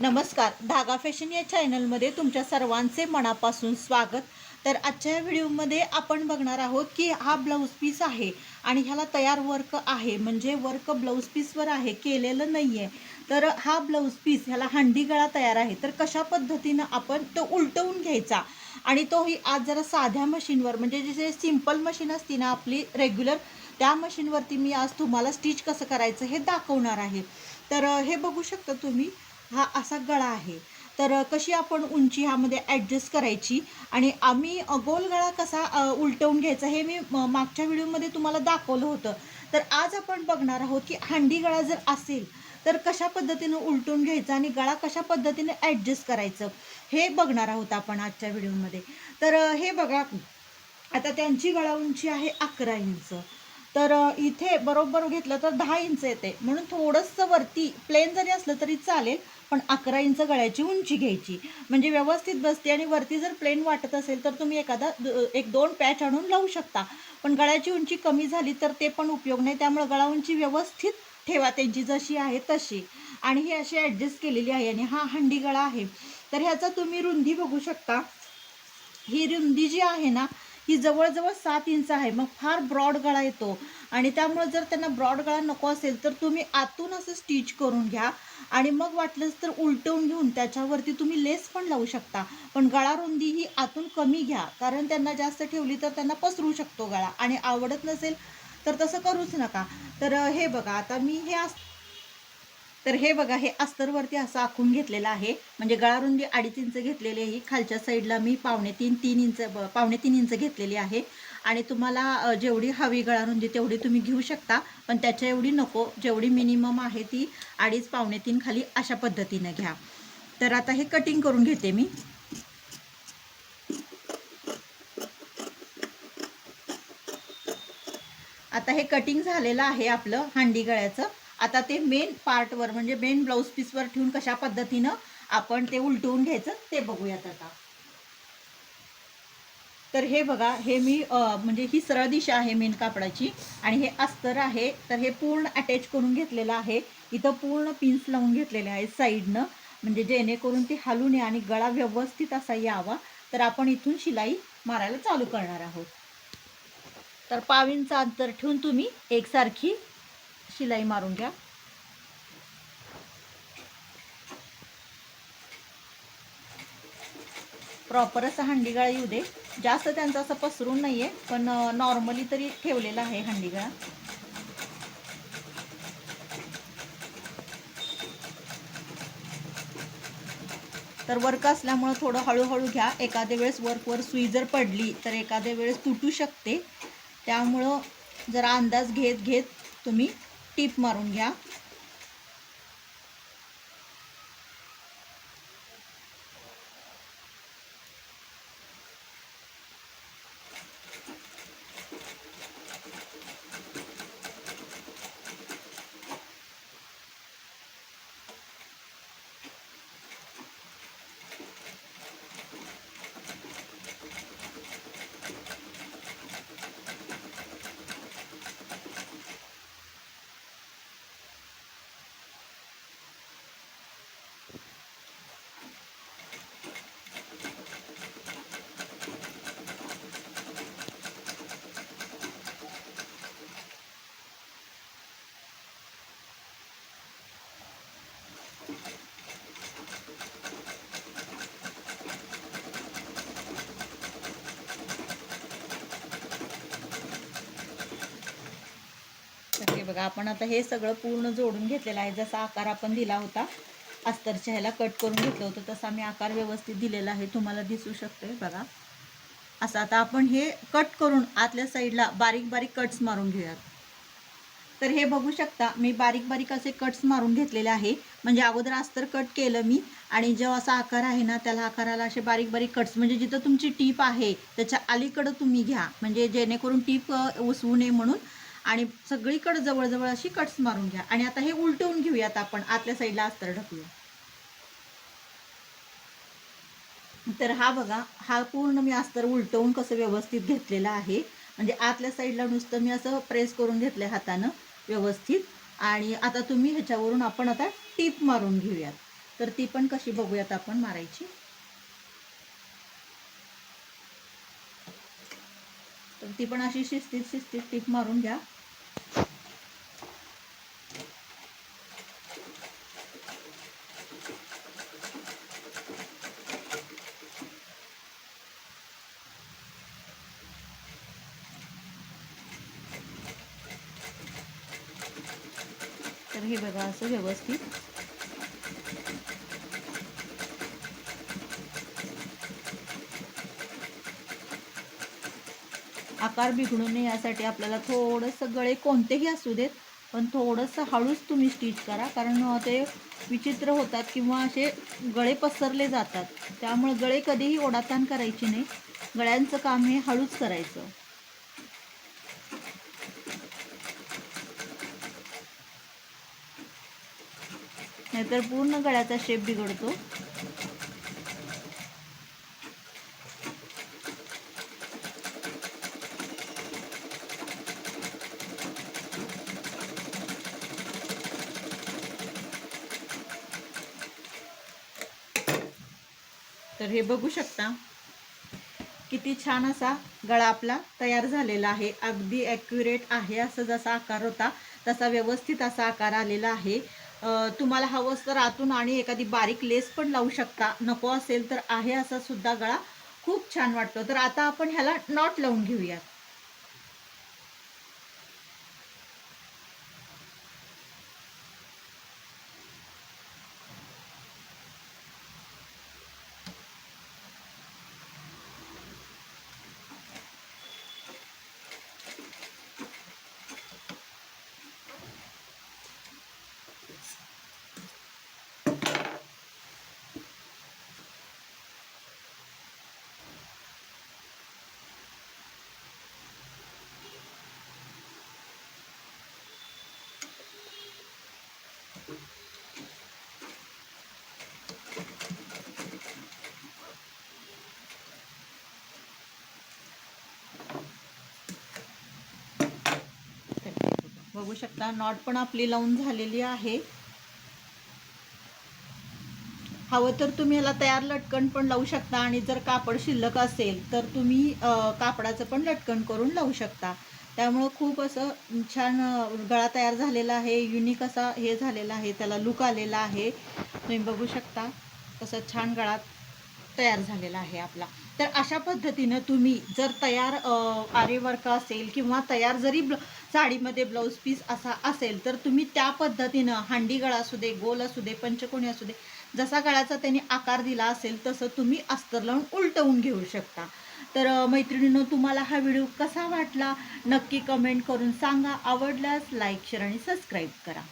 नमस्कार. धागा फॅशन या चॅनलमध्ये तुमच्या सर्वांचे मनापासून स्वागत. तर आजच्या व्हिडिओमध्ये आपण बघणार आहोत की हा ब्लाऊज पीस आहे आणि ह्याला तयार वर्क आहे. म्हणजे वर्क ब्लाऊज पीसवर आहे केलेलं नाही आहे तर हा ब्लाऊज पीस ह्याला हंडी गळा तयार आहे. तर कशा पद्धतीनं आपण तो उलटवून घ्यायचा? आणि तोही आज जरा साध्या मशीनवर म्हणजे जे सिंपल मशीन असते ना आपली रेग्युलर त्या मशीनवरती मी आज तुम्हाला स्टिच कसं करायचं हे दाखवणार आहे. तर हे बघू शकता तुम्ही. हा असा गळा आहे. तर कशी आपण उंची ह्यामध्ये ॲडजस्ट करायची आणि आम्ही गोल गळा कसा उलटवून घ्यायचा हे मी मागच्या व्हिडिओमध्ये तुम्हाला दाखवलं होतं. तर आज आपण बघणार आहोत की हांडी गळा जर असेल तर कशा पद्धतीनं उलटून घ्यायचा आणि गळा कशा पद्धतीने ॲडजस्ट करायचं हे बघणार आहोत आपण आजच्या व्हिडिओमध्ये. तर हे बघा आता त्यांची गळा उंची आहे अकरा इंच. तर इथे बरोबर घेतलं तर दहा इंच येते. म्हणून थोडंसं वरती प्लेन जरी असलं तरी चालेल पण अकरा इंच गळ्याची उंची घ्यायची. म्हणजे व्यवस्थित बसते आणि वरती जर प्लेन वाटत असेल तर तुम्ही एखादा द- एक दोन पॅच आणून लावू शकता. पण गळ्याची उंची कमी झाली तर ते पण उपयोग नाही. त्यामुळे गळा उंची व्यवस्थित ठेवा. त्यांची जशी आहे तशी. आणि ही अशी ॲडजस्ट केलेली आहे आणि हा हंडी गळा आहे. तर ह्याचा तुम्ही रुंदी बघू शकता. ही रुंदी जी आहे ना ही जवळजवळ सात इंच आहे. मग फार ब्रॉड गळा येतो. आणि त्यामुळे जर त्यांना ब्रॉड गळा नको असेल तर तुम्ही आतून असं स्टिच करून घ्या. आणि मग वाटलंच तर उलटवून घेऊन त्याच्यावरती तुम्ही लेस पण लावू शकता. पण गळा रुंदी ही आतून कमी घ्या. कारण त्यांना जास्त ठेवली तर त्यांना पसरू शकतो गळा. आणि आवडत नसेल तर तसं करूच नका. तर हे बघा. आता मी हे अस तर हे बघा हे अस्तरवरती असं आखून घेतलेलं आहे. म्हणजे गळारुंदी अडीच इंच घेतलेली आहे. खालच्या साईडला मी पावणे तीन तीन इंच ब- पावणे तीन इंच घेतलेली आहे. आणि तुम्हाला जेवढी हवी गळारुंदी तेवढी तुम्ही घेऊ शकता. पण त्याच्या एवढी नको. जेवढी मिनिमम आहे ती अडीच पावणे तीन खाली अशा पद्धतीनं घ्या. तर आता हे कटिंग करून घेते मी. आता हे कटिंग झालेलं आहे आपलं हांडी गळ्याचं. आता ते मेन पार्टवर म्हणजे मेन ब्लाऊज पीसवर ठेवून कशा पद्धतीनं आपण ते उलटवून घ्यायचं ते बघूयात आता. तर हे बघा हे मी म्हणजे ही सरळ दिशा आहे मेन कापडाची आणि हे अस्तर आहे. तर हे पूर्ण अटॅच करून घेतलेलं आहे. इथं पूर्ण पिन्स लावून घेतलेले आहेत साईडनं म्हणजे जेणेकरून ते हलू नये आणि गळा व्यवस्थित असा यावा. तर आपण इथून शिलाई मारायला चालू करणार आहोत. तर पावींचं अंतर ठेवून तुम्ही एकसारखी शिलाई मारून घ्या. प्रॉपर असं हंडीगाळा येऊ दे. जास्त त्यांचं असं पसरून नाही आहे पण नॉर्मली तरी ठेवलेला आहे हंडीगाळा. तर वर्क असल्यामुळं थोडं हळूहळू घ्या. एखाद्या वेळेस वर्कवर सुई जर पडली तर एखाद्या वेळेस तुटू शकते. त्यामुळं जरा अंदाज घेत घेत तुम्ही टीप मारून घ्या. हे बघा आपण आता हे सगळं पूर्ण जोडून घेतलेलं आहे. जसा आकार आपण दिला होता अस्तरच्या ह्याला कट करून घेतलं होतं तसा मी आकार व्यवस्थित दिलेला आहे. तुम्हाला दिसू शकतो बघा. असं आता आपण हे कट करून आतल्या साईडला बारीक बारीक कट्स मारून घेऊयात. तर हे बघू शकता मी बारीक बारीक असे कट्स मारून घेतलेले आहे. म्हणजे अगोदर अस्तर कट केलं मी आणि जो असा आकार आहे ना त्याला आकाराला असे बारीक बारीक कट्स म्हणजे जिथं तुमची टीप आहे त्याच्या अलीकडं तुम्ही घ्या. म्हणजे जेणेकरून टीप उसवू नये म्हणून. आणि सगळीकडे जवळजवळ अशी कट्स मारून घ्या. आणि आता हे उलटवून घेऊयात आपण. आतल्या साईडला अस्तर ढकलूया तर हा बघा हा पूर्ण मी अस्तर उलटवून कसं व्यवस्थित घेतलेलं आहे. म्हणजे आतल्या साईडला नुसतं मी असं प्रेस करून घेतलं हातानं व्यवस्थित. आणि आता तुम्ही ह्याच्यावरून आपण आता टीप मारून घेऊयात. तर ती पण कशी बघूयात आपण मारायची. तर ती पण अशी शिस्तीत शिस्तीत टीप मारून घ्या. तर हे बघा असं व्यवस्थित. आकार बिघडू नये यासाठी आपल्याला थोडंसं गळे कोणतेही असू देत पण थोडंसं हळूच तुम्ही स्टिच करा. कारण ते विचित्र होतात किंवा असे गळे पसरले जातात. त्यामुळे गळे कधीही ओढाताण करायची नाही. गळ्यांचं काम हे हळूच करायचं. नाहीतर पूर्ण गळ्याचा शेप बिघडतो. तर हे बघू शकता. किती छान असा गळा आपला तयार झालेला आहे. अगदी ॲक्युरेट आहे. असं जसा आकार होता तसा व्यवस्थित असा आकार आलेला आहे. तुम्हाला हवं तर आतून आणि एखादी बारीक लेस पण लावू शकता. नको असेल तर आहे असा सुद्धा गळा. खूप छान वाटतो. तर आता आपण ह्याला नॉट लावून घेऊयात. बघू शकता. नॉट पण आपली लावून झालेली आहे. हवं तर तुम्ही याला तयार लटकन पण लावू शकता आणि जर कापड शिल्लक असेल तर तुम्ही कापडाचं पण लटकन करून लावू शकता. त्यामुळं खूप असं छान गळा तयार झालेला आहे. युनिक असा हे झालेला आहे. त्याला लुक आलेला आहे. तुम्ही बघू शकता कसं छान गळा तयार झालेला आहे आपला. तर अशा पद्धतीनं तुम्ही जर तयार आरेवर्क असेल किंवा तयार जरी ब्ल साडीमध्ये ब्लाऊज पीस असा असेल तर तुम्ही त्या पद्धतीनं हांडी गळा असू दे गोल असू दे पंचकोणी असू दे जसा गळाचा त्यांनी आकार दिला असेल तसं तुम्ही अस्तर लावून उलटवून घेऊ शकता. तर मैत्रिणींनो तुम्हाला हा व्हिडिओ कसा वाटला? नक्की कमेंट करून सांगा. आवडल्यास लाईक शेअर आणि सबस्क्राईब करा.